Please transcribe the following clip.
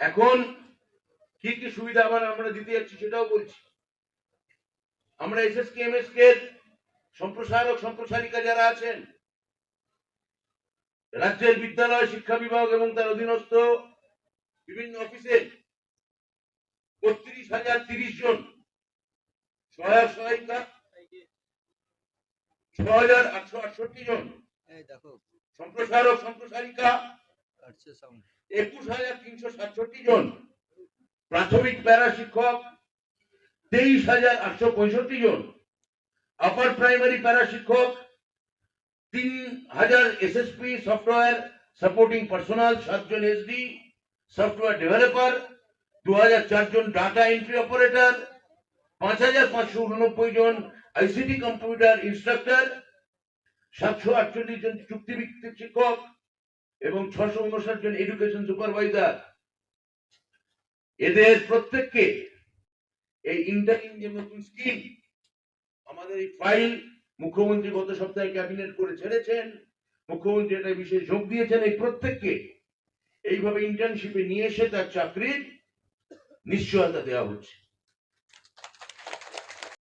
এখন কি কি সুবিধা আবার আমরা দিতে যাচ্ছি সেটাও বলছি। আমরা S S K M S K সম্প্রসারক সম্প্রসারিকা যারা আছেন রাজ্যের বিদ্যালয় শিক্ষা বিভাগ এবং তার অধীনস্থ বিভিন্ন অফিসে বত্রিশ হাজার তিরিশ জন সহায়ক সহায়িকা ছ হাজার আটশো আটষট্টি জন দেখো। সম্প্রসারক সম্প্রসারিকা একুশ হাজার তিনশো সাতষট্টি জন প্রাথমিক প্যারা শিক্ষক, তেইশ হাজার আটশো পঁয়ষট্টি জন আপার প্রাইমারি প্যারা শিক্ষক, তিন হাজার এসএসপি সফটওয়্যার সাপোর্টিং পার্সোনাল সাতজন এসডি সফটওয়্যার ডেভেলপার দু হাজার চারজন ডাটা এন্ট্রি অপারেটর পাঁচ হাজার পাঁচশো উননব্বই জন আইসিটি কম্পিউটার ইনস্ট্রাক্টর সাতশো আটচল্লিশ জন চুক্তিভিত্তিক শিক্ষক এবং ছশো উনষাট জন এডুকেশন সুপারভাইজার এদের প্রত্যেককে এই ইন্টারিম যে নতুন স্কিম আমাদের এই ফাইল মুখ্যমন্ত্রী গত সপ্তাহে ক্যাবিনেট করে ছেড়েছেন। মুখ্যমন্ত্রী এটা বিশেষ যোগ দিয়েছেন। এই প্রত্যেককে এইভাবে ইন্টার্নশিপে নিয়ে এসে তার চাকরির নিশ্চয়তা দেওয়া হচ্ছে।